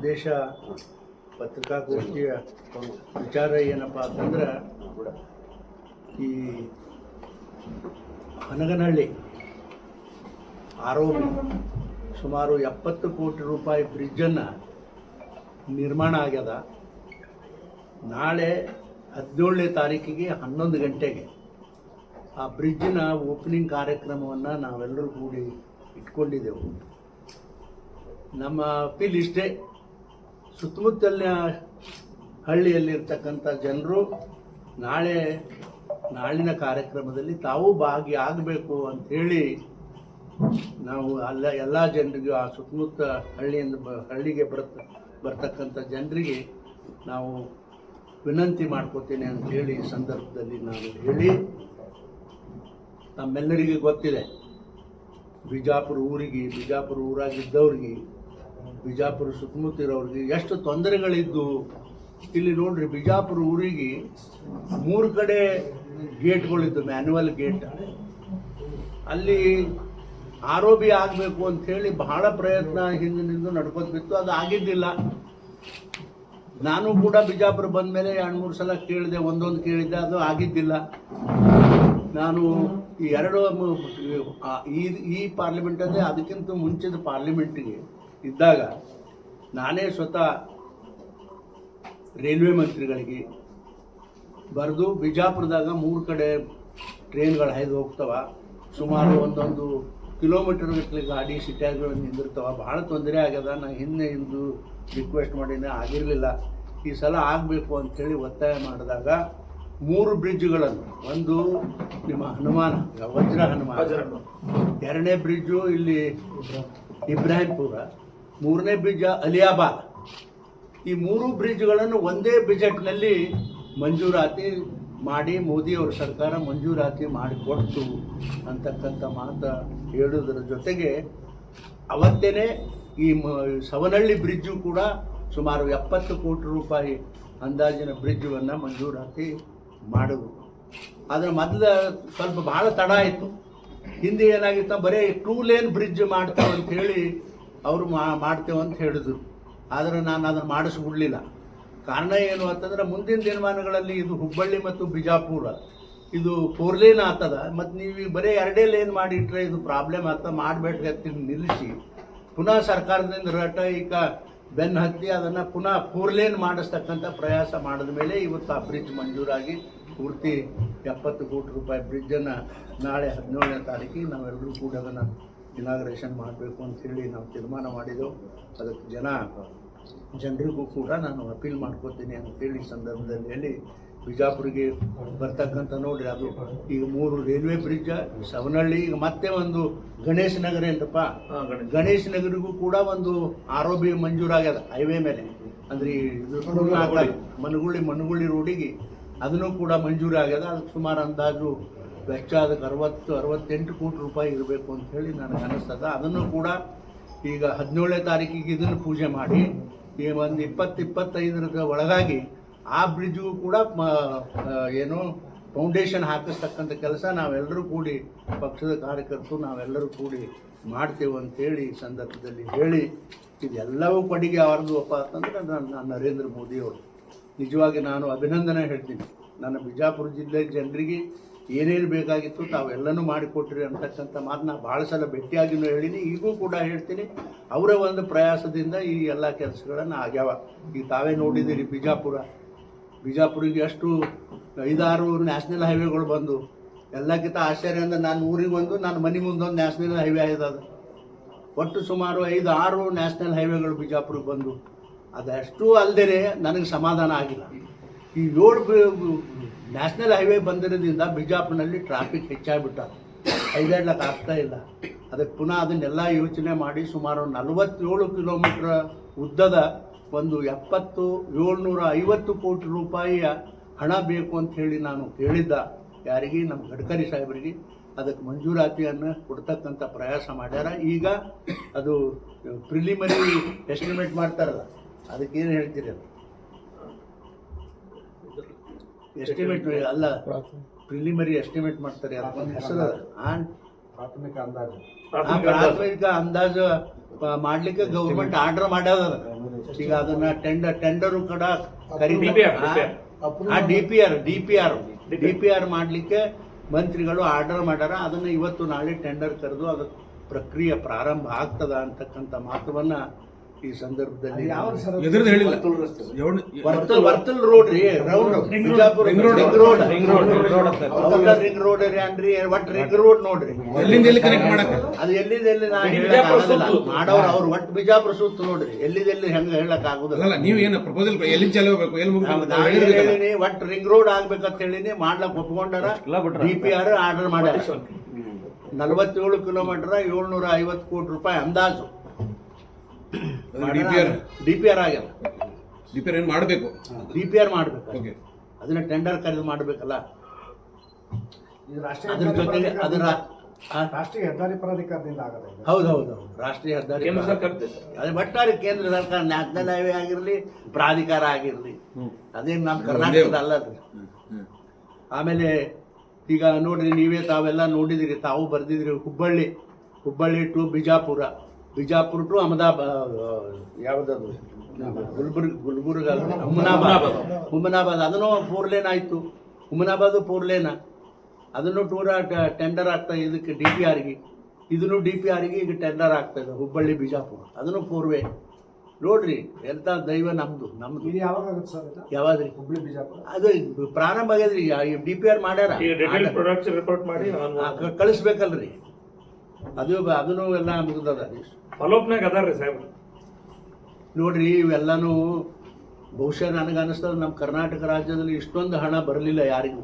ಉದ್ದೇಶ ಪತ್ರಿಕಾಗೋಷ್ಠಿಯ ವಿಚಾರ ಏನಪ್ಪ ಅಂತಂದ್ರೆ, ಈ ಹನಗನಹಳ್ಳಿ ಆರೋಪಿ ಸುಮಾರು ಎಪ್ಪತ್ತು ಕೋಟಿ ರೂಪಾಯಿ ಬ್ರಿಡ್ಜನ್ನು ನಿರ್ಮಾಣ ಆಗ್ಯದ. ನಾಳೆ ಹದಿನೇಳನೇ ತಾರೀಕಿಗೆ ಹನ್ನೊಂದು ಗಂಟೆಗೆ ಆ ಬ್ರಿಡ್ಜಿನ ಓಪನಿಂಗ್ ಕಾರ್ಯಕ್ರಮವನ್ನು ನಾವೆಲ್ಲರೂ ಕೂಡಿ ಇಟ್ಕೊಂಡಿದ್ದೆವು. ನಮ್ಮ ಅಪೀಲ್ ಇಷ್ಟೇ. ಸುತ್ತಮುತ್ತಲಿನ ಹಳ್ಳಿಯಲ್ಲಿರ್ತಕ್ಕಂಥ ಜನರು ನಾಳೆ ನಾಳಿನ ಕಾರ್ಯಕ್ರಮದಲ್ಲಿ ತಾವು ಭಾಗಿಯಾಗಬೇಕು ಅಂಥೇಳಿ ನಾವು ಅಲ್ಲ ಎಲ್ಲ ಜನರಿಗೂ ಆ ಸುತ್ತಮುತ್ತ ಹಳ್ಳಿಯಿಂದ ಬ ಹಳ್ಳಿಗೆ ಬರ್ತ ಬರ್ತಕ್ಕಂಥ ಜನರಿಗೆ ನಾವು ವಿನಂತಿ ಮಾಡ್ಕೋತೀನಿ ಅಂತ ಹೇಳಿ ಈ ಸಂದರ್ಭದಲ್ಲಿ ನಾನು ಹೇಳಿ ತಮ್ಮೆಲ್ಲರಿಗೂ ಗೊತ್ತಿದೆ. ಬಿಜಾಪುರ ಊರಿಗೆ, ಬಿಜಾಪುರ ಊರಾಗಿದ್ದವ್ರಿಗೆ ಬಿಜಾಪುರ ಸುತ್ತಮುತ್ತ ಇರೋರಿಗೆ ಎಷ್ಟು ತೊಂದರೆಗಳಿದ್ದು, ಇಲ್ಲಿ ನೋಡ್ರಿ ಬಿಜಾಪುರ ಊರಿಗೆ ಮೂರು ಕಡೆ ಗೇಟ್ಗಳಿದ್ದು ಮ್ಯಾನ್ಯುವಲ್ ಗೇಟ್ ಅಲ್ಲಿ ಆರೋಪಿ ಆಗಬೇಕು ಅಂಥೇಳಿ ಬಹಳ ಪ್ರಯತ್ನ ಹಿಂದಿನಿಂದ ನಡ್ಕೋತ ಬಿತ್ತು, ಅದು ಆಗಿದ್ದಿಲ್ಲ. ನಾನು ಕೂಡ ಬಿಜಾಪುರ ಬಂದ ಮೇಲೆ ಎರಡು ಮೂರು ಸಲ ಕೇಳಿದೆ, ಒಂದೊಂದು ಕೇಳಿದೆ ಅದು ಆಗಿದ್ದಿಲ್ಲ. ನಾನು ಈ ಎರಡು ಈ ಈ ಪಾರ್ಲಿಮೆಂಟ್ ಅಂದರೆ ಅದಕ್ಕಿಂತ ಮುಂಚಿನ ಪಾರ್ಲಿಮೆಂಟಿಗೆ ಇದ್ದಾಗ ನಾನೇ ಸ್ವತಃ ರೈಲ್ವೆ ಮಂತ್ರಿಗಳಿಗೆ ಬರೆದು ಬಿಜಾಪುರದಾಗ ಮೂರು ಕಡೆ ಟ್ರೈನ್ಗಳು ಹಾಯ್ದು ಹೋಗ್ತಾವೆ. ಸುಮಾರು ಒಂದೊಂದು ಕಿಲೋಮೀಟರ್ ಗಟ್ಟಲೆ ಗಾಡಿ ಸಿಟ್ಯಾಗಳು ನಿಂದಿರ್ತಾವ. ಭಾಳ ತೊಂದರೆ ಆಗ್ಯದ. ನಾನು ಹಿಂದೆ ಇಂದು ರಿಕ್ವೆಸ್ಟ್ ಮಾಡೀನಿ. ಆಗಿರಲಿಲ್ಲ. ಈ ಸಲ ಆಗಬೇಕು ಅಂಥೇಳಿ ಒತ್ತಾಯ ಮಾಡಿದಾಗ ಮೂರು ಬ್ರಿಡ್ಜ್ಗಳನ್ನು ಒಂದು ನಿಮ್ಮ ಹನುಮಾನ ವಜ್ರ ಹನುಮಾನ ಎರಡನೇ ಬ್ರಿಡ್ಜು ಇಲ್ಲಿ ಇಬ್ರಾಹಿಂಪುರ ಮೂರನೇ ಬ್ರಿಡ್ಜ್ ಅಲಿಯಾಬಾದ್. ಈ ಮೂರು ಬ್ರಿಡ್ಜ್ಗಳನ್ನು ಒಂದೇ ಬಜೆಟ್ನಲ್ಲಿ ಮಂಜೂರಾತಿ ಮಾಡಿ ಮೋದಿ ಅವರ ಸರ್ಕಾರ ಮಂಜೂರಾತಿ ಮಾಡಿಕೊಡ್ತು ಅಂತಕ್ಕಂಥ ಮಾತು ಹೇಳೋದ್ರ ಜೊತೆಗೆ ಅವತ್ತೇ ಈ ಸವನಹಳ್ಳಿ ಬ್ರಿಡ್ಜು ಕೂಡ ಸುಮಾರು ಎಪ್ಪತ್ತು ಕೋಟಿ ರೂಪಾಯಿ ಅಂದಾಜಿನ ಬ್ರಿಡ್ಜನ್ನು ಮಂಜೂರಾತಿ ಮಾಡಿದ್ರು. ಆದರೆ ಮೊದಲು ಸ್ವಲ್ಪ ಭಾಳ ತಡ ಆಯಿತು. ಹಿಂದೆ ಏನಾಗಿತ್ತು? ಬರೀ ಟೂ ಲೇನ್ ಬ್ರಿಡ್ಜ್ ಮಾಡ್ತಾವಂತ ಹೇಳಿ ಅವರು ಮಾಡ್ತೇವೆ ಅಂತ ಹೇಳಿದರು. ಆದರೆ ನಾನು ಅದನ್ನು ಮಾಡಿಸ್ಬಿಡ್ಲಿಲ್ಲ. ಕಾರಣ ಏನು ಅಂತಂದ್ರೆ ಮುಂದಿನ ದಿನಮಾನಗಳಲ್ಲಿ ಇದು ಹುಬ್ಬಳ್ಳಿ ಮತ್ತು ಬಿಜಾಪುರ, ಇದು ಫೋರ್ ಲೇನ್ ಆಗ್ತದ. ಮತ್ತು ನೀವು ಬರೀ ಎರಡೇ ಲೇನ್ ಮಾಡಿಟ್ರೆ ಇದು ಪ್ರಾಬ್ಲಮ್ ಆಗ್ತದೆ. ಮಾಡಬೇಡ್ರಿ ನಿಲ್ಲಿಸಿ. ಪುನಃ ಸರ್ಕಾರದಿಂದ ರಟ ಈಗ ಬೆನ್ನು ಹತ್ತಿ ಅದನ್ನು ಪುನಃ ಫೋರ್ ಲೇನ್ ಮಾಡಿಸ್ತಕ್ಕಂಥ ಪ್ರಯಾಸ ಮಾಡಿದ ಮೇಲೆ ಇವತ್ತು ಆ ಬ್ರಿಡ್ಜ್ ಮಂಜೂರಾಗಿ ಪೂರ್ತಿ ಎಪ್ಪತ್ತು ಕೋಟಿ ರೂಪಾಯಿ ಬ್ರಿಡ್ಜನ್ನು ನಾಳೆ ಹದಿನೇಳನೇ ತಾರೀಕಿಗೆ ನಾವೆಲ್ಲರೂ ಕೂಡ ಅದನ್ನು ಇನಾಗ್ರೇಷನ್ ಮಾಡಬೇಕು ಅಂತೇಳಿ ನಾವು ತೀರ್ಮಾನ ಮಾಡಿದೆವು. ಅದಕ್ಕೆ ಜನ ಜನರಿಗೂ ಕೂಡ ನಾನು ಅಪೀಲ್ ಮಾಡ್ಕೋತೀನಿ ಅಂತೇಳಿ ಸಂದರ್ಭದಲ್ಲಿ ಹೇಳಿ ಬಿಜಾಪುರಿಗೆ ಬರ್ತಕ್ಕಂಥ ನೋಡಿ ಅದು ಈಗ ಮೂರು ರೈಲ್ವೆ ಬ್ರಿಡ್ಜ್ ಸವನಹಳ್ಳಿ ಈಗ ಮತ್ತೆ ಒಂದು ಗಣೇಶ್ ನಗರ ಅಂತಪ್ಪ ಗಣೇಶ್ ನಗರಿಗೂ ಕೂಡ ಒಂದು ಆರೋಗ್ಯ ಮಂಜೂರಾಗ್ಯದ ಹೈವೇ ಮೇಲೆ. ಅಂದ್ರೆ ಮನಗುಳ್ಳಿ ಮನಗುಳ್ಳಿ ಮನಗುಳಿ ಮನಗುಳಿ ರೋಡಿಗೆ ಅದನ್ನು ಕೂಡ ಮಂಜೂರಾಗ್ಯದ. ಅದಕ್ಕೆ ಸುಮಾರು ಅಂದಾಜು ವೆಚ್ಚ ಅದಕ್ಕೆ ಅರವತ್ತು, ಅರವತ್ತೆಂಟು ಕೋಟಿ ರೂಪಾಯಿ ಇರಬೇಕು ಅಂತ ಹೇಳಿ ನನಗೆ ಅನಿಸ್ತದ. ಅದನ್ನು ಕೂಡ ಈಗ ಹದಿನೇಳನೇ ತಾರೀಕಿಗೆ ಇದನ್ನು ಪೂಜೆ ಮಾಡಿ, ಈ ಒಂದು ಇಪ್ಪತ್ತು ಇಪ್ಪತ್ತೈದರ ಒಳಗಾಗಿ ಆ ಬ್ರಿಡ್ಜ್ಗೂ ಕೂಡ ಏನು ಫೌಂಡೇಶನ್ ಹಾಕಿಸ್ತಕ್ಕಂಥ ಕೆಲಸ ನಾವೆಲ್ಲರೂ ಕೂಡಿ, ಪಕ್ಷದ ಕಾರ್ಯಕರ್ತರು ನಾವೆಲ್ಲರೂ ಕೂಡಿ ಮಾಡ್ತೇವೆ ಅಂತೇಳಿ ಈ ಸಂದರ್ಭದಲ್ಲಿ ಹೇಳಿ, ಇದೆಲ್ಲವೂ ಕೊಡುಗೆ ಅವ್ರದ್ದು ಅಂತಂದ್ರೆ ನಾನು ನರೇಂದ್ರ ಮೋದಿಯವರು. ನಿಜವಾಗಿ ನಾನು ಅಭಿನಂದನೆ ಹೇಳ್ತೀನಿ. ನನ್ನ ಬಿಜಾಪುರ ಜಿಲ್ಲೆ ಜನರಿಗೆ ಏನೇನು ಬೇಕಾಗಿತ್ತು ತಾವೆಲ್ಲನೂ ಮಾಡಿಕೊಟ್ರಿ ಅಂತಕ್ಕಂಥ ಮಾತನ್ನ ಭಾಳ ಸಲ ಭೇಟಿಯಾಗಿನೂ ಹೇಳಿನಿ. ಈಗೂ ಕೂಡ ಹೇಳ್ತೀನಿ, ಅವರ ಒಂದು ಪ್ರಯಾಸದಿಂದ ಈ ಎಲ್ಲ ಕೆಲಸಗಳನ್ನು ಆಗ್ಯಾವ. ಈಗ ತಾವೇ ನೋಡಿದ್ದೀರಿ ಬಿಜಾಪುರ. ಬಿಜಾಪುರಿಗೆ ಎಷ್ಟು ಐದಾರು ನ್ಯಾಷನಲ್ ಹೈವೇಗಳು ಬಂದು, ಎಲ್ಲಕ್ಕಿಂತ ಆಶ್ಚರ್ಯ ಅಂದ್ರೆ ನಾನು ಊರಿಗೆ ಒಂದು ನನ್ನ ಮನೆ ಮುಂದೊಂದು ನ್ಯಾಷನಲ್ ಹೈವೇ ಇದೆ ಒಟ್ಟು ಸುಮಾರು ಐದು ಆರು ನ್ಯಾಷನಲ್ ಹೈವೇಗಳು ಬಿಜಾಪುರಕ್ಕೆ ಬಂದು, ಅದಷ್ಟು ಅಲ್ಲದೆ ನನಗೆ ಸಮಾಧಾನ ಆಗಿಲ್ಲ. ಈ ಏಳು ನ್ಯಾಷನಲ್ ಹೈವೇ ಬಂದಿರೋದ್ರಿಂದ ಬಿಜಾಪುರನಲ್ಲಿ ಟ್ರಾಫಿಕ್ ಹೆಚ್ಚಾಗ್ಬಿಟ್ಟ. ಐದಾಡ್ಲಕ್ಕೆ ಆಗ್ತಾ ಇಲ್ಲ. ಅದಕ್ಕೆ ಪುನಃ ಅದನ್ನೆಲ್ಲ ಯೋಚನೆ ಮಾಡಿ ಸುಮಾರು ನಲವತ್ತೇಳು ಕಿಲೋಮೀಟ್ರ್ ಉದ್ದದ ಒಂದು ಎಪ್ಪತ್ತು ಏಳ್ನೂರ ಐವತ್ತು ಕೋಟಿ ರೂಪಾಯಿಯ ಹಣ ಬೇಕು ಅಂತ ಹೇಳಿ ನಾನು ಕೇಳಿದ್ದ ಯಾರಿಗೆ? ನಮ್ಮ ಗಡ್ಕರಿ ಸಾಹೇಬರಿಗೆ. ಅದಕ್ಕೆ ಮಂಜೂರಾತಿಯನ್ನು ಕೊಡ್ತಕ್ಕಂಥ ಪ್ರಯಾಸ ಮಾಡ್ಯಾರ. ಈಗ ಅದು ಪ್ರಿಲಿಮರಿ ಎಸ್ಟಿಮೇಟ್ ಮಾಡ್ತಾರಲ್ಲ, ಅದಕ್ಕೇನು ಹೇಳ್ತೀರಿ ಅದು? ಎಸ್ಟಿಮೇಟ್ ಅಲ್ಲ ಪ್ರಿಲಿಮರಿ ಎಸ್ಟಿಮೇಟ್ ಮಾಡ್ತಾರೆ. ಪ್ರಾಥಮಿಕ ಅಂದಾಜು. ಪ್ರಾಥಮಿಕ ಅಂದಾಜು. ಮಾಡ್ಲಿಕ್ಕೆ ಗೌರ್ಮೆಂಟ್ ಆರ್ಡರ್ ಮಾಡ್ಯಾವ ಅದು. ಈಗ ಅದನ್ನ ಟೆಂಡರ್ ಟೆಂಡರ್ ಕೂಡ D P R D P R D P R ಮಾಡ್ಲಿಕ್ಕೆ ಮಂತ್ರಿಗಳು ಆರ್ಡರ್ ಮಾಡ್ಯಾರ. ಅದನ್ನ ಇವತ್ತು ನಾಳೆ ಟೆಂಡರ್ ಕರೆದು ಅದ ಪ್ರಕ್ರಿಯೆ ಪ್ರಾರಂಭ ಆಗ್ತದ ಅಂತಕ್ಕಂಥ ಮಾತುವನ್ನ ಈ ಸಂದರ್ಭದಲ್ಲಿ ಯಾವ ಸರ್ ಎದುರ್ದು ಹೇಳಿಲ್ಲ. ಎವಡ್- ವರ್ತಲ್ ವರ್ತಲ್ ರೋಡ್ ರೀ round Bijapur ring road. Ring road ring road, ring road ring road ರೀ ಅನ್ರಿ ಒಟ್ ರಿಂಗ್ ರೋಡ್ ನೋಡ್ರಿ. ಎಲ್ಲಿಂದ ಎಲ್ಲಿ ಕನೆಕ್ಟ್ ಮಾಡಕ ಅದು ಎಲ್ಲಿಂದ ಎಲ್ಲಿ ನಾ ಇಡೀ ಹೇಳಕ್ ಬಿಜಾಪುರ ಆಗೋದಿಲ್ಲ. ಮಾಡೋರು ಅವ್ರು ಒಟ್ಟು ಬಿಜಾಪುರ ಸುತ್ತು ನೋಡ್ರಿ. ಎಲ್ಲಿದ ಎಲ್ಲಿ ಹೆಂಗ ಹೇಳಕ್ ಆಗುದಿಲ್ಲ. ಅಲ್ಲ ನೀವು ಏನು ಪ್ರಪೋಸಲ್ ಎಲ್ಲಿ ಚಾಲು ಹೋಗ್ಬೇಕು? ಎಲ್ಲಿ ಹೇಳಿನಿ ರಿಂಗ್ ರೋಡ್ ಆಗ್ಬೇಕಂತ ಹೇಳಿನಿ ಮಾಡ್ಲಕ್ ಒಪ್ಕೊಂಡಾರ ಡಿ ಪಿ ಆರ್ ಆರ್ಡರ್ ಮಾಡ್ಯಾರ. ನಲವತ್ತೇಳು ಕಿಲೋಮೀಟರ್ ಏಳ್ನೂರ ಐವತ್ತು ಕೋಟಿ ರೂಪಾಯಿ ಅಂದಾಜು. ಅದು ಆರ್ ಡಿ ಪಿ ಆರ್ ಆಗ್ಯದ. ಆರ್ ಏನ್ ಮಾಡಬೇಕು? ಡಿ ಪಿ ಆರ್ ಮಾಡಬೇಕು. ಓಕೆ ಅದನ್ನ ಟೆಂಡರ್ ಕರೆದು ಮಾಡಬೇಕಲ್ಲ. ಇದು ರಾಷ್ಟ್ರೀಯ ಅದ್ರ ಹೆದ್ದಾರಿ ಜೊತೆಗೆ ಅದರ ಆ? ರಾಷ್ಟ್ರೀಯ ಹೆದ್ದಾರಿ ಪ್ರಾಧಿಕಾರದಿಂದ. ಹೌದು ಹೌದು ಹೌದು. ರಾಷ್ಟ್ರೀಯ ಹೆದ್ದಾರಿ ಕೇಂದ್ರ ಸರ್ಕಾರ ಅದೇ ಒಟ್ಟಾರೆ ಕೇಂದ್ರ ಸರ್ಕಾರ ನ್ಯಾಷನಲ್ ಹೈವೇ ಆಗಿರಲಿ ಪ್ರಾಧಿಕಾರ ಆಗಿರಲಿ. ಅದೇನು ನಮ್ಮ ಕರ್ನಾಟಕದ ಅಲ್ಲ ಅದು ಆಮೇಲೆ ಈಗ ನೋಡ್ರಿ ನೀವೇ ತಾವೆಲ್ಲ ನೋಡಿದಿರಿ ತಾವು ಬರ್ದಿದ್ರಿ ಹುಬ್ಬಳ್ಳಿ ಹುಬ್ಬಳ್ಳಿ ಟು ಬಿಜಾಪುರ. ಬಿಜಾಪುರ ಟು ಅಹಮದಾಬಾದ್ ಯಾವುದಾದ್ರು ಗುಲ್ಬರ್ಗ ಗುಲ್ಬರ್ಗ ಅಲ್ಲ, ಹುಮನಾಬಾದ್ ಹುಮನಾಬಾದ್ ಅದನ್ನು ಫೋರ್ ಲೇನ್ ಆಯ್ತು. ಹುಮನಾಬಾದ್ ಫೋರ್ ಲೇನ ಅದನ್ನು ಟೂರ ಟೆಂಡರ್ ಆಗ್ತಾ ಇದಕ್ಕೆ ಡಿ ಪಿ ಆರ್ಗೆ ಇದನ್ನು ಡಿ ಪಿ ಆರ್ಗೆ ಈಗ ಟೆಂಡರ್ ಆಗ್ತಾ ಇದೆ ಹುಬ್ಬಳ್ಳಿ ಬಿಜಾಪುರ. ಅದನ್ನು ಫೋರ್ ವೇ ನೋಡ್ರಿ ಎಂತ ದೈವ ನಮ್ಮದು ನಮ್ದು. ಯಾವಾಗ ರೀ ಹುಬ್ಳಿ ಬಿಜಾಪುರ? ಅದು ಪ್ರಾರಂಭ ಆಗ್ಯದ್ರಿ ಡಿ ಪಿ ಆರ್ ಮಾಡ್ಯಾರ? ಈಗ ಡೆಟೇಲ್ ಪ್ರೊಡಕ್ಟ್ಸ್ ರಿಪೋರ್ಟ್ ಮಾಡಿ ಕಳಿಸ್ಬೇಕಲ್ರಿ. ಅದು ಅದನ್ನು ಎಲ್ಲ ಮುಗಿದದ. ಫಾಲೋಪ್ನಾಗ ರೀ ಸಾಹೇಬ್ ನೋಡ್ರಿ ಇವೆಲ್ಲನೂ ಬಹುಶಃ ನನಗೆ ಅನ್ನಿಸ್ತದೆ ನಮ್ಮ ಕರ್ನಾಟಕ ರಾಜ್ಯದಲ್ಲಿ ಇಷ್ಟೊಂದು ಹಣ ಬರಲಿಲ್ಲ ಯಾರಿಗೂ.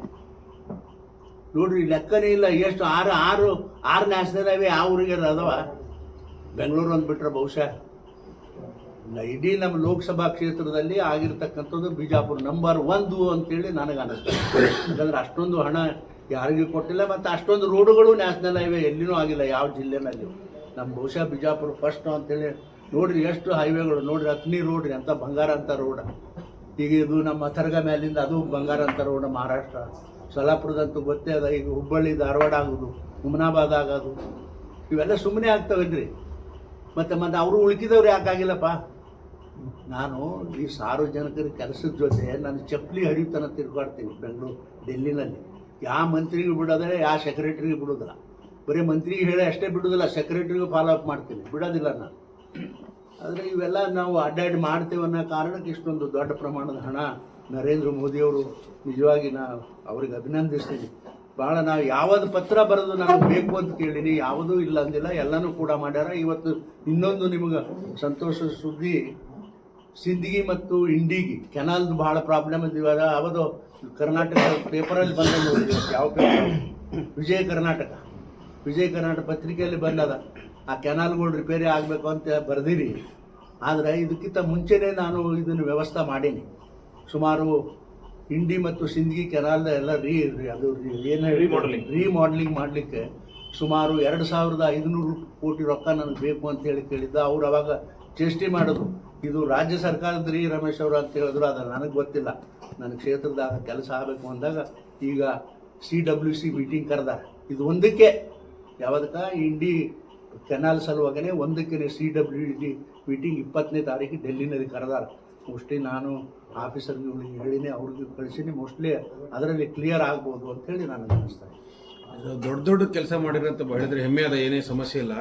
ನೋಡ್ರಿ ಲೆಕ್ಕನೇ ಇಲ್ಲ. ಎಷ್ಟು ಆರು ಆರು ಆರು ನ್ಯಾಷನಲ್ ಹೈವೇ ಆ ಊರಿಗೆ ಅದಾವ? ಬೆಂಗಳೂರು ಅಂದ್ಬಿಟ್ರೆ ಬಹುಶಃ ಇಡೀ ನಮ್ಮ ಲೋಕಸಭಾ ಕ್ಷೇತ್ರದಲ್ಲಿ ಆಗಿರ್ತಕ್ಕಂಥದ್ದು ಬಿಜಾಪುರ ನಂಬರ್ ಒಂದು ಅಂತೇಳಿ ನನಗೆ ಅನ್ನಿಸ್ತದೆ ಯಾಕಂದ್ರೆ ಅಷ್ಟೊಂದು ಹಣ ಯಾರಿಗೂ ಕೊಟ್ಟಿಲ್ಲ, ಮತ್ತು ಅಷ್ಟೊಂದು ರೋಡುಗಳು ನ್ಯಾಷನಲ್ ಹೈವೇ ಎಲ್ಲಿನೂ ಆಗಿಲ್ಲ, ಯಾವ ಜಿಲ್ಲೆನಲ್ಲಿ ನಮ್ಮ ಬಹುಶಃ ಬಿಜಾಪುರ ಫಸ್ಟ್ ಅಂತೇಳಿ ನೋಡ್ರಿ ಎಷ್ಟು ಹೈವೇಗಳು ನೋಡ್ರಿ ಅತ್ನಿ ರೋಡ್ ಅಂತ ಬಂಗಾರ ಅಂತ ರೋಡ್ ಈಗ ಇದು ನಮ್ಮ ಅಥರ್ಗ ಮ್ಯಾಲಿಂದ ಅದು ಬಂಗಾರ ಅಂತ ರೋಡ್ ಮಹಾರಾಷ್ಟ್ರ. ಸೊಲ್ಲಾಪುರದಂತೂ ಗೊತ್ತೇ ಅದ, ಈಗ ಹುಬ್ಬಳ್ಳಿ, ಧಾರವಾಡ ಆಗೋದು ಹುಮನಾಬಾದ್ ಆಗೋದು. ಇವೆಲ್ಲ ಸುಮ್ಮನೆ ಆಗ್ತವೇನ್ರಿ ಮತ್ತೆ ಮತ್ತು ಅವರು ಉಳ್ಕಿದವ್ರು ಯಾಕಾಗಿಲ್ಲಪ್ಪ ನಾನು ಈ ಸಾರ್ವಜನಿಕರ ಕೆಲಸದ ಜೊತೆ, ನಾನು ಚಪ್ಪಲಿ ಹರಿಯುತ್ತನ ತಿರ್ಗಾಡ್ತೀನಿ ಬೆಂಗಳೂರು ಡೆಲ್ಲಿನಲ್ಲಿ ಯಾವ ಮಂತ್ರಿಗೆ ಬಿಡೋದ್ರೆ ಯಾವ ಸೆಕ್ರೆಟ್ರಿಗೆ ಬಿಡೋದಿಲ್ಲ. ಬರೀ ಮಂತ್ರಿಗೆ ಹೇಳಿ ಅಷ್ಟೇ ಬಿಡೋದಿಲ್ಲ ಸೆಕ್ರೆಟ್ರಿಗೂ ಫಾಲೋ ಅಪ್ ಮಾಡ್ತೀನಿ. ಬಿಡೋದಿಲ್ಲ ನಾನು. ಆದರೆ ಇವೆಲ್ಲ ನಾವು ಅಡ್ಡಾಡಿ ಮಾಡ್ತೇವೆ ಅನ್ನೋ ಕಾರಣಕ್ಕೆ ಇಷ್ಟೊಂದು ದೊಡ್ಡ ಪ್ರಮಾಣದ ಹಣ ನರೇಂದ್ರ ಮೋದಿಯವರು ನಿಜವಾಗಿ ನಾವು ಅವ್ರಿಗೆ ಅಭಿನಂದಿಸ್ತೀನಿ. ಭಾಳ ನಾವು ಯಾವ್ದು ಪತ್ರ ಬರೆದು ನಾನು ಬೇಕು ಅಂತ ಕೇಳೀನಿ ಯಾವುದೂ ಇಲ್ಲ ಅಂದಿಲ್ಲ, ಎಲ್ಲನೂ ಕೂಡ ಮಾಡ್ಯಾರ. ಇವತ್ತು ಇನ್ನೊಂದು ನಿಮಗೆ ಸಂತೋಷದ ಸುದ್ದಿ ಸಿಂದಗಿ ಮತ್ತು ಇಂಡಿಗಿ. ಕೆನಾಲ್ದು ಭಾಳ ಪ್ರಾಬ್ಲಮ್ ಇದೆ ಇವಾಗ ಅವದು ಕರ್ನಾಟಕ ಪೇಪರಲ್ಲಿ ಬಂದ ಯಾವ ಪೇಪರ್ ವಿಜಯ ಕರ್ನಾಟಕ. ವಿಜಯ ಕರ್ನಾಟಕ ಪತ್ರಿಕೆಯಲ್ಲಿ ಬಂದದ. ಆ ಕೆನಾಲ್ಗಳು ರಿಪೇರಿ ಆಗಬೇಕು ಅಂತ ಬರೆದಿರಿ. ಆದರೆ ಇದಕ್ಕಿಂತ ಮುಂಚೆನೇ ನಾನು ಇದನ್ನು ವ್ಯವಸ್ಥೆ ಮಾಡೀನಿ. ಸುಮಾರು ಇಂಡಿ ಮತ್ತು ಸಿಂದಗಿ ಕೆನಾಲ್ ಎಲ್ಲ ರೀ ರೀ- ಅದು ಏನು ರೀ ಮಾಡಲಿಂಗ್ ಮಾಡಲಿಕ್ಕೆ ಸುಮಾರು ಎರಡು ಸಾವಿರದ ಐದುನೂರು ಕೋಟಿ ರೊಕ್ಕ ನನಗೆ ಬೇಕು ಅಂತ ಹೇಳಿ ಕೇಳಿದ್ದ. ಅವ್ರು ಅವಾಗ ಚೇಷ್ಟೆ ಮಾಡಿದ್ರು ಇದು ರಾಜ್ಯ ಸರ್ಕಾರದ ರೀ ರಮೇಶ್ ಅವರು ಅಂತ ಹೇಳಿದ್ರು ಅದು ನನಗೆ ಗೊತ್ತಿಲ್ಲ. ನನ್ನ ಕ್ಷೇತ್ರದಾಗ ಕೆಲಸ ಆಗಬೇಕು ಅಂದಾಗ ಈಗ ಸಿ ಡಬ್ಲ್ಯೂ ಸಿ ಮೀಟಿಂಗ್ ಕರೆದಾರೆ. ಇದು ಒಂದಕ್ಕೆ. ಯಾವ್ದಕ್ಕ? ಇಂಡಿ ಕೆನಾಲ್ ಸಲುವಾಗನೇ ಒಂದಕ್ಕೆ ಸಿ ಡಬ್ಲ್ಯೂ ಡಿ ಮೀಟಿಂಗ್ ಇಪ್ಪತ್ತನೇ ತಾರೀಕು ಡೆಲ್ಲಿನಲ್ಲಿ ಕರೆದಾರ. ಮೋಸ್ಟ್ಲಿ ನಾನು ಆಫೀಸರ್ಗಳಿಗೆ ಹೇಳಿನಿ ಅವ್ರಿಗೆ ಕಳಿಸಿನಿ. ಮೋಸ್ಟ್ಲಿ ಅದರಲ್ಲಿ ಕ್ಲಿಯರ್ ಆಗ್ಬೋದು ಅಂತೇಳಿ ನನಗೆ ಇದು ದೊಡ್ಡ ದೊಡ್ಡ ಕೆಲಸ ಮಾಡಿರಂತ ಹೇಳಿದ್ರೆ ಹೆಮ್ಮೆ ಅದ ಏನೇ ಸಮಸ್ಯೆ ಇಲ್ಲ.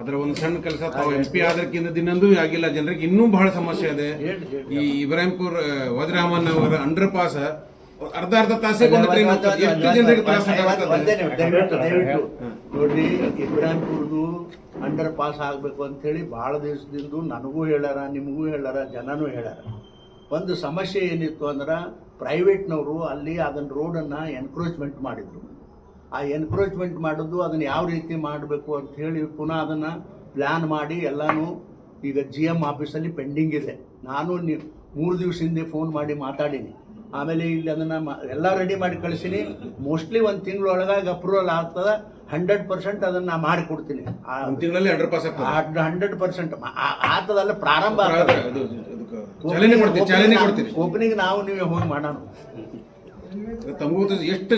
ಅದ್ರ ಒಂದು ಸಣ್ಣ ಕೆಲಸ ತಾವು ಎಂ ಪಿ ಆದಕ್ಕಿಂತ ದಿನಂದೂ ಆಗಿಲ್ಲ. ಜನರಿಗೆ ಇನ್ನೂ ಬಹಳ ಸಮಸ್ಯೆ ಇದೆ. ಈ ಇಬ್ರಾಹಿಂಪುರ್ ವಜ್ರಹಮನ್ ಅವರ ಅಂಡರ್ ಪಾಸ್ ಅರ್ಧ ಅರ್ಧ ತಾಸೇ ಒಂದು ಟ್ರೈನ್ ಎಷ್ಟು ಜನರಿಗೆ ತ್ರಾಸ ನೋಡ್ರಿ ಇಬ್ರಾಹಿಂಪುರ್ದು ಅಂಡರ್ ಪಾಸ್ ಆಗಬೇಕು ಅಂತೇಳಿ ಭಾಳ ದಿವಸದಿಂದ ನನಗೂ ಹೇಳಾರ ನಿಮಗೂ ಹೇಳಾರ ಜನನೂ ಹೇಳ್ಯಾರ. ಒಂದು ಸಮಸ್ಯೆ ಏನಿತ್ತು ಅಂದ್ರೆ ಪ್ರೈವೇಟ್ನವರು ಅಲ್ಲಿ ಅದನ್ನ ರೋಡನ್ನ ಎನ್ಕ್ರೋಚ್ಮೆಂಟ್ ಮಾಡಿದ್ರು. ಆ ಎನ್ಕ್ರೋಚ್ಮೆಂಟ್ ಮಾಡೋದು ಅದನ್ನು ಯಾವ ರೀತಿ ಮಾಡಬೇಕು ಅಂತ ಹೇಳಿ ಪುನಃ ಅದನ್ನು ಪ್ಲ್ಯಾನ್ ಮಾಡಿ ಎಲ್ಲನೂ ಈಗ ಜಿ ಎಂ ಆಫೀಸಲ್ಲಿ ಪೆಂಡಿಂಗ್ ಇದೆ ನಾನು ನಿ ಮೂರು ದಿವಸ ಹಿಂದೆ ಫೋನ್ ಮಾಡಿ ಮಾತಾಡೀನಿ ಆಮೇಲೆ ಇಲ್ಲಿ ಅದನ್ನು ಎಲ್ಲ ರೆಡಿ ಮಾಡಿ ಕಳಿಸೀನಿ ಮೋಸ್ಟ್ಲಿ ಒಂದು ತಿಂಗಳೊಳಗಾಗಿ ಅಪ್ರೂವಲ್ ಆಗ್ತದೆ ಹಂಡ್ರೆಡ್ ಪರ್ಸೆಂಟ್ ಅದನ್ನು ಮಾಡಿಕೊಡ್ತೀನಿ ಪಾಸ್ ಆಗ್ತದೆ ಹಂಡ್ರೆಡ್ ಪರ್ಸೆಂಟ್ ಆಗ್ತದಲ್ಲ ಪ್ರಾರಂಭ ಆಗ್ತದೆ ಓಪನಿಂಗ್ ನಾವು ನೀವೇ ಹೋಗಿ ಮಾಡೋಣ ತಮಗೂ ಎಷ್ಟು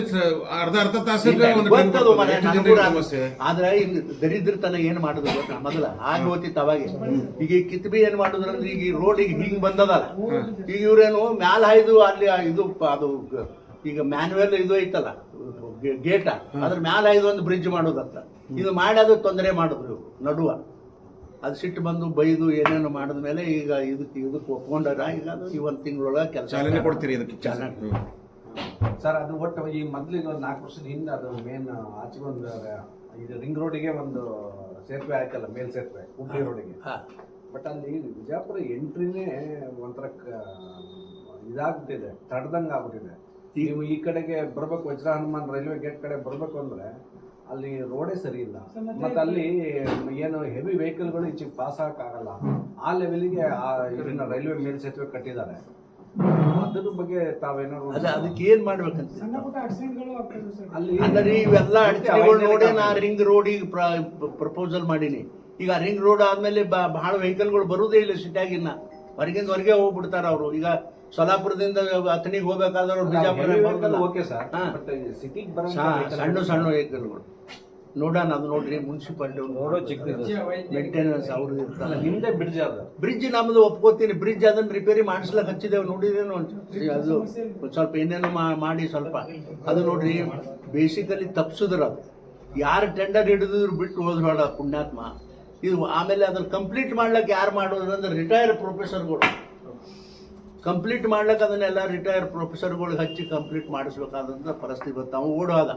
ಅರ್ಧ ಅರ್ಧ ತಾಸು ಗೊತ್ತದು. ನನಗೂ ಸಮಸ್ಯೆ? ಆದ್ರೆ ಇಲ್ಲಿ ದರಿದ್ರತನ ಏನ್ ಮಾಡುದು ಗೊತ್ತಾ? ಮೊದಲ ಆಗ ಹೋತಿತ್ತು ಅವಾಗೆ. ಈಗ ಈ ಕಿತ್ಬಿ ಏನ್ ಮಾಡುದ್ರ ಅಂದ್ರೆ ಈಗ ಈ ರೋಡ್ ಈಗ ಹಿಂಗ್ ಬಂದದಲ್ಲ. ಈಗ ಇವ್ರೇನು ಮ್ಯಾಲ ಹಾಯ್ದು ಅಲ್ಲಿ ಇದು ಅದು ಈಗ ಮ್ಯಾನ್ಯುವಲ್ ಇದು ಐತಲ್ಲ ಗೇಟ. ಅದ್ರ ಮ್ಯಾಲ ಹಾಯ್ದು ಒಂದು ಬ್ರಿಡ್ಜ್ ಮಾಡೋದಂತ. ಇದು ಮಾಡಿ ಅದು ತೊಂದರೆ ಮಾಡಿದ್ರು ನಡುವ. ಅದು ಸಿಟ್ಟು ಬಂದು ಬೈದು ಏನೇನು ಮಾಡಿದ ಮೇಲೆ ಈಗ ಇದಕ್ಕೆ ಇದಕ್ಕೆ ಒಪ್ಕೊಂಡಾರ ಈಗ ಅದು ಈ ಒಂದು ತಿಂಗಳೊಳಗೆ ಕೆಲಸ ಕೊಡ್ತೀರಿ ಇದಕ್ಕೆ ಚಾಲನೆ. ಸರ್ ಅದು ಒಟ್ಟು ಈ ಮೊದಲಿಗೆ ಒಂದು ನಾಲ್ಕು ವರ್ಷದ ಹಿಂದೆ ಅದು ಮೇನ್ ಆಚೆ ಒಂದು ಇದು ರಿಂಗ್ ರೋಡಿಗೆ ಒಂದು ಸೇತುವೆ ಆಯ್ತಲ್ಲ ಮೇಲ್ ಸೇತುವೆ ಹುಬ್ಳಿ ರೋಡಿಗೆ ಬಟ್ ಅಲ್ಲಿ ಬಿಜಾಪುರ ಎಂಟ್ರಿನೇ ಒಂಥರ ಇದಾಗ್ಬಿಟ್ಟಿದೆ ತಡ್ದಂಗೆ ಆಗ್ಬಿಟ್ಟಿದೆ. ನೀವು ಈ ಕಡೆಗೆ ಬರ್ಬೇಕು ವಜ್ರ ಹನುಮಾನ್ ರೈಲ್ವೆ ಗೇಟ್ ಕಡೆ ಬರ್ಬೇಕು ಅಂದ್ರೆ ಅಲ್ಲಿ ರೋಡೇ ಸರಿ ಇಲ್ಲ. ಮತ್ತೆ ಅಲ್ಲಿ ಏನು ಹೆವಿ ವೆಹಿಕಲ್ಗಳು ಈಚೆಗೆ ಪಾಸ್ ಆಗಕ್ಕಾಗಲ್ಲ. ಆ ಲೆವೆಲಿಗೆ ಆ ಇದನ್ನ ರೈಲ್ವೆ ಮೇಲ್ ಸೇತುವೆ ಕಟ್ಟಿದ್ದಾರೆ. ಅದ್ರ ಬಗ್ಗೆ ತಾವೇನಾದ್ರು ಅಲ್ಲ ಅದಕ್ಕೆ ಏನ್ ಮಾಡ್ಬೇಕಂತ? ಅಲ್ಲಿ ಅಂದ್ರೆ ಇವೆಲ್ಲ ಅಡಚಣೆಗಳು ನೋಡಿ ನಾ ರಿಂಗ್ ರೋಡಿಗೆ ಪ್ರಪೋಸಲ್ ಮಾಡೀನಿ. ಈಗ ರಿಂಗ್ ರೋಡ್ ಆದ್ಮೇಲೆ ಬಹಳ ವೆಹಿಕಲ್ಗಳು ಬರುದೇ ಇಲ್ಲ ಸಿಟಿಯಾಗಿನ್ನ ಹೊರಗಿಂದ ಹೊರಗೆ ಹೋಗ್ಬಿಡ್ತಾರ ಅವರು. ಈಗ ಸೊಲಾಪುರದಿಂದ ಅಥಣಿಗೆ ಹೋಗ್ಬೇಕಾದ್ರೆ ಬಿಜಾಪುರ ಸಣ್ಣ ಸಣ್ಣ ವೆಹಿಕಲ್ಗಳು ನೋಡೋಣ ಅದು ನೋಡ್ರಿ ಮುನ್ಸಿಪಾಲ್ಟಿ ನೋಡೋ ಚಿಕ್ಕ ಮೇಂಟೆನೆನ್ಸ್ ಅವರು ಇರ್ತಾರೆ. ಹಿಂದೆ ಬ್ರಿಡ್ಜ್ ಅದ. ಬ್ರಿಡ್ಜ್ ನಮ್ದು ಒಪ್ಕೋತೀನಿ. ಬ್ರಿಡ್ಜ್ ಅದನ್ನ ರಿಪೇರಿ ಮಾಡಿಸ್ಲಕ್ಕೆ ಹಚ್ಚಿದೆವು ನೋಡಿದೇನು ಅದು ಸ್ವಲ್ಪ ಏನೇನೋ ಮಾಡಿ ಸ್ವಲ್ಪ. ಅದು ನೋಡ್ರಿ ಬೇಸಿಕಲಿ ತಪ್ಸಿದ್ರ ಅದು. ಯಾರು ಟೆಂಡರ್ ಹಿಡಿದ್ರು ಬಿಟ್ಟು ಹೋದ್ಬೇಡ ಪುಣ್ಯಾತ್ಮ. ಇದು ಆಮೇಲೆ ಅದನ್ನ ಕಂಪ್ಲೀಟ್ ಮಾಡ್ಲಿಕ್ಕೆ ಯಾರು ಮಾಡೋದ್ರಂದ್ರೆ ರಿಟೈರ್ ಪ್ರೊಫೆಸರ್ಗಳು ಕಂಪ್ಲೀಟ್ ಮಾಡ್ಲಕ್ಕೆ ಅದನ್ನೆಲ್ಲ ರಿಟೈರ್ ಪ್ರೊಫೆಸರ್ಗಳಿಗೆ ಹಚ್ಚಿ ಕಂಪ್ಲೀಟ್ ಮಾಡಿಸ್ಬೇಕಾದಂಥ ಪರಿಸ್ಥಿತಿ ಬರ್ತಾವೆ ಓಡೋದ.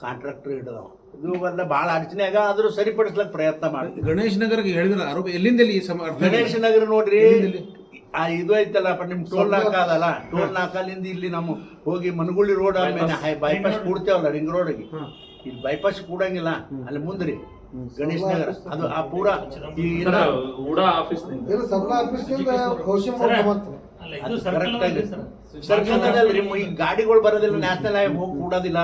ಕಾಂಟ್ರಾಕ್ಟರ್ ಹಿಡಿದವ ಇದು ಬಂದ ಭಾಳ ಅಡಚಣೆ ಆಗ ಆದರೂ ಸರಿಪಡಿಸ್ಲಕ್ಕೆ ಪ್ರಯತ್ನ ಮಾಡಿ. ಗಣೇಶ್ ನಗರ್ಗೆ ಹೇಳಿದ್ರ ಆರೋಪ ಎಲ್ಲಿಂದ ಎಲ್ಲಿ ಈ ಸಮ ಅರ್ಥ ಆಗಿಲ್ಲ. ಗಣೇಶ ನಗರ ನೋಡ್ರಿ ಆ ಇದು ಐತಲ್ಲಪ್ಪ ನಿಮ್ ಟೋಲ್ ನಾಕ ಅದಲ್ಲ ಟೋಲ್ ನಾಕಲ್ಲಿಂದ ಇಲ್ಲಿ ನಮ್ಮ ಹೋಗಿ ಮನಗುಳ್ಳಿ ರೋಡ್ ಆಮೇಲೆ ಬೈಪಾಸ್ ಕೂಡ್ತೇವಲ್ಲ ರಿಂಗ್ ರೋಡ್ಗೆ ಇಲ್ಲಿ ಬೈಪಾಸ್ ಕೂಡಂಗಿಲ್ಲ ಅಲ್ಲಿ ಮುಂದ್ರಿ ಗಣೇಶ್ ನಗರ. ಅದು ಆ ಪೂರ ಈ sir UDA office office correct ಆಫೀಸ್ನಿಂದ Kaushik ಅದು correct ಆಗಿ ಸರ್ಕಲ್ನಲ್ಲಿ ಈ ಗಾಡಿಗಳು ಬರೋದಿಲ್ಲ ನ್ಯಾಷನಲ್ ಹೈವೇ ಹೋಗಿ ಕೂಡೋದಿಲ್ಲ.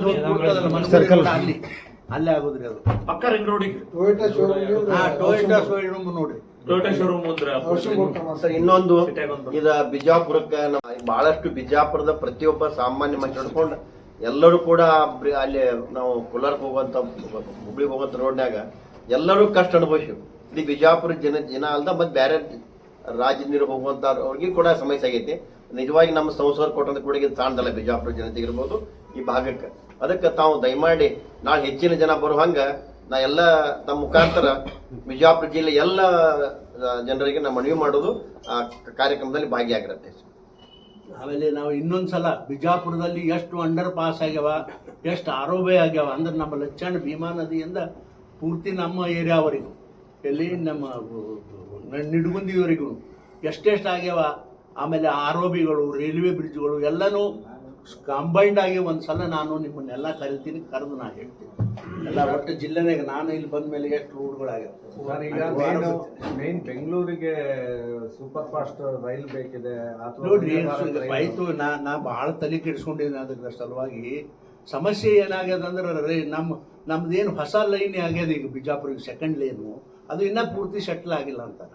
ಹೋಗಿ ಅಲ್ಲಿ ಅಲ್ಲೇ ಆಗೋದ್ರಿ ಅದು. ಪಕ್ಕ ರಿಂಗ್ ರೋಡಿಗೆ ಟೊಯೋಟಾ ಶೋರೂಮ್ ಹಾ ಟೊಯೋಟಾ ಶೋರೂಮ್ ನೋಡ್ರಿ ಟೊಯೋಟಾ ಶೋರೂಮ್ ಅಂದ್ರೆ ಸರ್ ಇನ್ನೊಂದು. ಇದ ಬಿಜಾಪುರಕ್ಕೆ ಬಹಳಷ್ಟು ಬಿಜಾಪುರದ ಪ್ರತಿಯೊಬ್ಬ ಸಾಮಾನ್ಯ ಮನುಷ್ಯ ಹಿಡ್ಕೊಂಡು ಎಲ್ಲರೂ ಕೂಡ ಅಲ್ಲಿ ನಾವು ಕೋಲಾರಕ್ಕೆ ಹೋಗುವಂತ ಹುಬ್ಳಿಗೆ ಹೋಗುವಂತ ರೋಡ್ನಾಗ ಎಲ್ಲರೂ ಕಷ್ಟ ಅನುಭವಿಸಿ ಇಲ್ಲಿ ಬಿಜಾಪುರ ಜನ ಜನ ಅಲ್ದ ಮತ್ತೆ ಬೇರೆ ರಾಜ್ಯದಿಂದ ಹೋಗುವಂತ ಅವ್ರಿಗೆ ಕೂಡ ಸಮಸ್ಯೆ ಆಗೈತಿ ನಿಜವಾಗಿ ನಮ್ಮ ಸಂಸಾರ ಕೊಟ್ಟಂತ ಕೂಡ ತಾಣದಲ್ಲ ಬಿಜಾಪುರ ಜನತೆಗೆ ಇರ್ಬೋದು. ಈ ಭಾಗಕ್ಕೆ ಅದಕ್ಕೆ ತಾವು ದಯಮಾಡಿ ನಾಳೆ ಹೆಚ್ಚಿನ ಜನ ಬರೋ ಹಂಗ ನಾ ಎಲ್ಲ ತಮ್ಮ ಮುಖಾಂತರ ಬಿಜಾಪುರ ಜಿಲ್ಲೆ ಎಲ್ಲ ಜನರಿಗೆ ನಾವು ಮನವಿ ಮಾಡೋದು ಆ, ಕಾರ್ಯಕ್ರಮದಲ್ಲಿ ಭಾಗಿಯಾಗಿರುತ್ತೆ. ಆಮೇಲೆ ನಾವು ಇನ್ನೊಂದ್ಸಲ ಬಿಜಾಪುರದಲ್ಲಿ ಎಷ್ಟು ಅಂಡರ್ ಪಾಸ್ ಆಗ್ಯಾವ, ಎಷ್ಟು ಆರೋಬೆ ಆಗ್ಯಾವ ಅಂದ್ರೆ ನಮ್ಮ ಲಚ್ಚಣ್ಣ ಭೀಮಾ ನದಿಯಿಂದ ಪೂರ್ತಿ ನಮ್ಮ ಏರಿಯಾವರೆಗೂ ಎಲ್ಲಿ ನಮ್ಮ ನಿಡುಗುಂದಿಯವರಿಗೂ ನಿಡಗುಂದಿವರೆಗೂ ಎಷ್ಟೆಷ್ಟು ಆಗ್ಯಾವ ಆಮೇಲೆ ಆರೋಬಿಗಳು ಗಳು ರೈಲ್ವೆ ಬ್ರಿಡ್ಜ್ಗಳು ಎಲ್ಲನೂ ಕಂಬೈಂಡ್ ಆಗಿ ಒಂದು ಸಲ ನಾನು ನಿಮ್ಮನ್ನೆಲ್ಲ ಕರಿತೀನಿ ಕರೆದು ನಾನು ಹೇಳ್ತೀನಿ. ಎಲ್ಲ ಒಟ್ಟು ಜಿಲ್ಲೆನಾಗ ನಾನು ಇಲ್ಲಿ ಬಂದ ಮೇಲೆ ಎಷ್ಟು ಈಗ ಮೇನ್ ಬೆಂಗಳೂರಿಗೆ ಸೂಪರ್ ಫಾಸ್ಟ್ ರೈಲ್ ಬೇಕಿದೆ ನೋಡ್ರಿ ಆಯಿತು ನಾ ನಾ ಭಾಳ ತಲೆ ಕೆಡಿಸ್ಕೊಂಡಿದ್ದೀನಿ ಅದಕ್ಕೆ ಸಲುವಾಗಿ. ಸಮಸ್ಯೆ ಏನಾಗ್ಯದ ಅಂದ್ರೆ ರೇ ನಮ್ಮ ನಮ್ದೇನು ಹೊಸ ಲೈನ್ ಆಗ್ಯದ ಈಗ ಬಿಜಾಪುರಿಗೆ ಸೆಕೆಂಡ್ ಲೈನು ಅದು ಇನ್ನೂ ಪೂರ್ತಿ ಶೆಟ್ಲ್ ಆಗಿಲ್ಲ ಅಂತಾರೆ.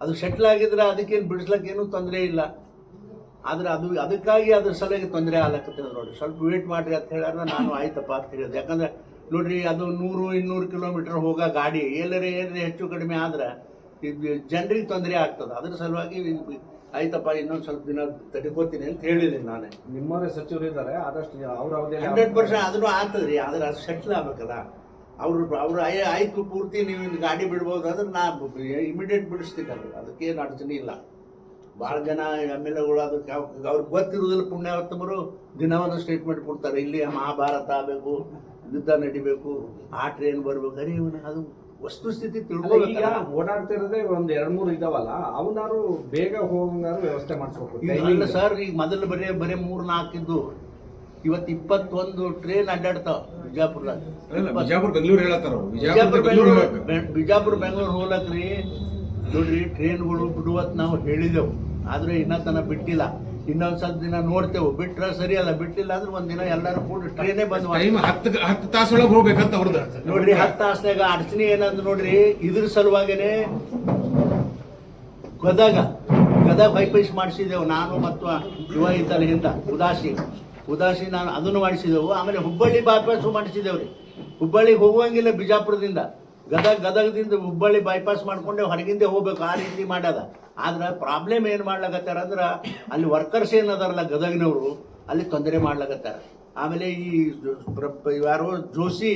ಅದು ಶೆಟ್ಲ್ ಆಗಿದ್ರೆ ಅದಕ್ಕೇನು ಬಿಡಿಸ್ಲಕ್ಕೇನು ತೊಂದರೆ ಇಲ್ಲ. ಆದರೆ ಅದು ಅದಕ್ಕಾಗಿ ಅದ್ರ ಸಲುವಾಗಿ ತೊಂದರೆ ಆಗ್ಲಕ್ಕೆ ನೋಡಿರಿ. ಸ್ವಲ್ಪ ವೇಟ್ ಮಾಡಿರಿ ಅಂತ ಹೇಳಿದ್ರೆ ನಾನು ಆಯ್ತಪ್ಪ ಅಂತ ಹೇಳಿದೆ ಯಾಕಂದ್ರೆ ನೋಡಿರಿ ಅದು ನೂರು ಇನ್ನೂರು ಕಿಲೋಮೀಟರ್ ಹೋಗೋ ಗಾಡಿ ಎಲ್ಲರೇ ಏನಾರ ಹೆಚ್ಚು ಕಡಿಮೆ ಆದ್ರೆ ಇದು ಜನರಿಗೆ ತೊಂದರೆ ಆಗ್ತದೆ. ಅದ್ರ ಸಲುವಾಗಿ ಆಯ್ತಪ್ಪ ಇನ್ನೊಂದು ಸ್ವಲ್ಪ ದಿನ ತಡ್ಕೋತೀನಿ ಅಂತ ಹೇಳಿದ್ದೀನಿ ನಾನೇ. ನಿಮ್ಮವರೇ ಸಚಿವರು ಇದ್ದಾರೆ ಆದಷ್ಟು ಅವ್ರ ಹಂಡ್ರೆಡ್ ಪರ್ಸೆಂಟ್ ಅದನ್ನು ಆಗ್ತದ್ರಿ ಆದ್ರೆ ಅದು ಸೆಟ್ಲ್ ಆಗ್ಬೇಕಲ್ಲ. ಅವ್ರು ಅವ್ರ ಆಯ್ ಆಯ್ತು ಪೂರ್ತಿ ನೀವು ಇನ್ನು ಗಾಡಿ ಬಿಡ್ಬೋದು ಅಂದ್ರೆ ನಾ ಇಮಿಡಿಯೇಟ್ ಬಿಡಿಸ್ತೀನಲ್ಲ ಅದಕ್ಕೇನು ಅಡಚಣೆ ಇಲ್ಲ. ಭಾಳ ಜನ ಎಂ ಎಲ್ ಎಗಳು ಅದಕ್ಕೆ ಅವ್- ಅವ್ರಿಗೆ ಗೊತ್ತಿರೋದಿಲ್ಲ ಪುಣ್ಯಾವತ್ತಮರು ದಿನವನ್ನು ಸ್ಟೇಟ್ಮೆಂಟ್ ಕೊಡ್ತಾರೆ. ಇಲ್ಲಿ ಮಹಾಭಾರತ ಆಗಬೇಕು ಯುದ್ಧ ನಡಿಬೇಕು ಆ ಟ್ರೈನ್ ಬರ್ಬೇಕು. ಅರೇ ಇವನು ಅದು ವಸ್ತುಸ್ಥಿತಿ ತಿಳ್ಕೊಳ್ಳಿ ಈಗ ಓಡಾಡ್ತಿರೋದೇ ಒಂದ್ ಎರಡ್ ಮೂರು ಇದಾವಲ್ಲ ಅವನಾರು ಬೇಗ ಹೋಗಂಗಾರು ವ್ಯವಸ್ಥೆ ಮಾಡಿಸ್ಬೇಕು ಸರ್ ಈಗ ಮೊದಲು ಬರೀ ಬರೀ ಮೂರು ನಾಲ್ಕಿದ್ದು ಇವತ್ತು ಇಪ್ಪತ್ತೊಂದು ಟ್ರೈನ್ ಅಡ್ಡಾಡ್ತಾವ. ಬಿಜಾಪುರದಾಗ. ಬಿಜಾಪುರ ಬೆಂಗಳೂರು ಹೇಳತ್ತಾರ ಅವ್ರು. ಬಿಜಾಪುರ ಬಿಜಾಪುರ ಬೆಂಗಳೂರು ಬೆಂಗಳೂರು ಹೋಗ್ಬೇಕು. ಬೆ- ಬಿಜಾಪುರ ಬೆಂಗಳೂರು ಹೋಗ್ಲಕ್ರಿ. ನೋಡ್ರಿ ಟ್ರೈನ್ಗಳು ಬಿಡುವತ್ ನಾವು ಹೇಳಿದೆವು. ಆದ್ರೆ ಇನ್ನ ತನ ಬಿಟ್ಟಿಲ್ಲ. ಇನ್ನೊಂದ್ ಸ್ವಲ್ಪ ದಿನ ನೋಡ್ತೇವೆ. ಬಿಟ್ರೆ ಸರಿ ಅಲ್ಲ ಬಿಟ್ಟಿಲ್ಲ ಅಂದ್ರೆ ಒಂದಿನ ದಿನ ಎಲ್ಲರೂ ಕೂಡ ಟ್ರೈನೇ ಬಂದ್ ಟೈಮ್ ಹತ್ತು ಹತ್ತು ತಾಸೊಳಗೆ ಹೋಗ್ಬೇಕಂತ ಅವ್ರದ್ದು ನೋಡ್ರಿ ಹತ್ತು ತಾಸ್ನಾಗ ಅಡಚಣೆ ಏನಂದ್ ನೋಡ್ರಿ. ಇದ್ರ ಸಲುವಾಗೇನೆ ಗದಗ. ಗದಗ ಬೈಪೈಸ್ ಮಾಡಿಸಿದೆವು. ನಾನು ಮತ್ತು ಯುವ ಇದ್ದಲ್ಲಿಂದ ಉದಾಸಿ. ಉದಾಸಿ ನಾನು ಅದನ್ನು ಮಾಡಿಸಿದೆವು. ಆಮೇಲೆ ಹುಬ್ಬಳ್ಳಿ ಬೈಪಾಸು ಮಾಡಿಸಿದೆವು ರೀ ಹುಬ್ಬಳ್ಳಿಗೆ ಹೋಗುವಂಗಿಲ್ಲ ಬಿಜಾಪುರದಿಂದ. ಗದಗ, ಗದಗದಿಂದ ಹುಬ್ಬಳ್ಳಿ ಬೈಪಾಸ್ ಮಾಡ್ಕೊಂಡೆ ಹೊರಗಿಂದೆ ಹೋಗ್ಬೇಕು. ಆ ರೀತಿ ಮಾಡ್ಯದ. ಆದ್ರೆ ಪ್ರಾಬ್ಲಮ್ ಏನು ಮಾಡ್ಲಾಕತ್ತಾರ ಅಂದ್ರೆ ಅಲ್ಲಿ ವರ್ಕರ್ಸ್ ಏನದಾರಲ್ಲ ಗದಗಿನವರು, ಅಲ್ಲಿ ತೊಂದರೆ ಮಾಡ್ಲಾಕತ್ತಾರ. ಆಮೇಲೆ ಈ ಯಾರೋ ಜೋಶಿ,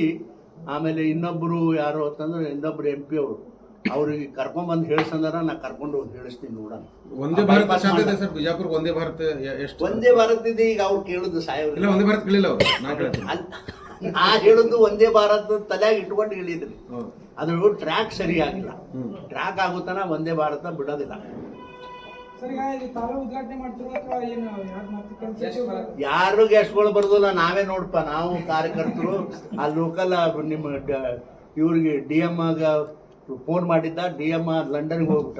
ಆಮೇಲೆ ಇನ್ನೊಬ್ಬರು ಯಾರು ಅಂತಂದ್ರೆ ಇನ್ನೊಬ್ರು ಎಂ ಪಿ ಅವರು. ಅವ್ರಿಗೆ ಕರ್ಕೊಂಬಂದು ಹೇಳ್ಸಂದ್ರ ನಾ ಕರ್ಕೊಂಡು ಹೋಗಿ ಹೇಳಿಸ್ತೀನಿ ನೋಡೋಣ. ಒಂದೇ ಭಾರತ ಸಾಧ್ಯತೆ ಸರ್ ಬಿಜಾಪುರ ಒಂದೇ ಭಾರತ ಎಷ್ಟು? ಒಂದೇ ಭಾರತದ ಈಗ ಅವ್ರು ಕೇಳುದು ಸಾಯವ್ರು ಇಲ್ಲ ಒಂದೇ ಭಾರತ ಕೇಳಿಲ್ಲ ಅವ್ರು. ನಾ ಕೇಳ್ತೀನಿ. ನಾ ಹೇಳುದು ಒಂದೇ ಭಾರತ ತಲೆಯಾಗಿ ಇಟ್ಕೊಂಡು ಹೇಳಿದ್ರಿ. ಅದ್ರ ಟ್ರ್ಯಾಕ್ ಟ್ರ್ಯಾಕ್ ಸರಿಯಾಗಿಲ್ಲ ಟ್ರ್ಯಾಕ್ ಆಗುತ್ತಾನ ಒಂದೇ ಭಾರತ ಬಿಡೋದಿಲ್ಲ. ಸರ್ ಈಗ ಇದು ತಾಲೂಕು ಉದ್ಘಾಟನೆ ಮಾಡ್ತಿರೋ ಅಥವಾ ಯಾರು ಗೆಸ್ಟ್ಗಳು ಬರೋದಿಲ್ಲ ನಾವೇ ನೋಡಪ್ಪ ನಾವು ಕಾರ್ಯಕರ್ತರು ಆ ಲೋಕಲ್ ನಿಮ್ಮ ಇವ್ರಿಗೆ ಡಿ ಎಂ ಫೋನ್ ಮಾಡಿದ್ದ ಡಿ ಎಂ ಲಂಡನ್ಗೆ ಹೋಗ್ಬಿಟ್ಟ.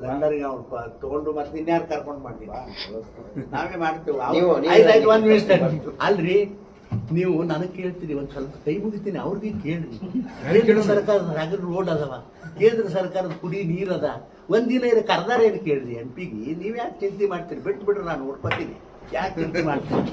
ಲಂಡನ್ಗೆ ಅವ್ರು ಪ- ತಗೊಂಡು ಮತ್ತೆ ಇನ್ಯಾರು ಕರ್ಕೊಂಡು ನಾವೇ ಮಾಡ್ತೇವೆ. ನೀವು- ಆಯ್ತು ಒಂದ್ ಅಲ್ರಿ ನೀವು ನನಗೆ ಕೇಳ್ತೀರಿ ಒಂದ್ ಸ್ವಲ್ಪ ಕೈ ಮುಗಿತೀನಿ ಅವ್ರಿಗೆ ಕೇಳ್ರಿ. ಕೇಂದ್ರ ಸರ್ಕಾರದ ನಗರ ರೋಡ್ ಅದಾವ. ಕೇಂದ್ರ ಸರ್ಕಾರದ ಕುಡಿ ನೀರ್ ಅದ. ಒಂದಿನ ಇರ ಕರ್ದಾರ ಏನು ಕೇಳ್ರಿ? ಎಂ ಪಿಗೆ ನೀವ್ ಯಾಕೆ ಚಿಂತೆ ಮಾಡ್ತೀರಿ? ಬಿಟ್ಟು ಬಿಡ್ರಿ ನಾನು ನೋಡ್ಕೊತೀನಿ. ಯಾಕೆ ಚಿಂತೆ ಮಾಡ್ತೀನಿ.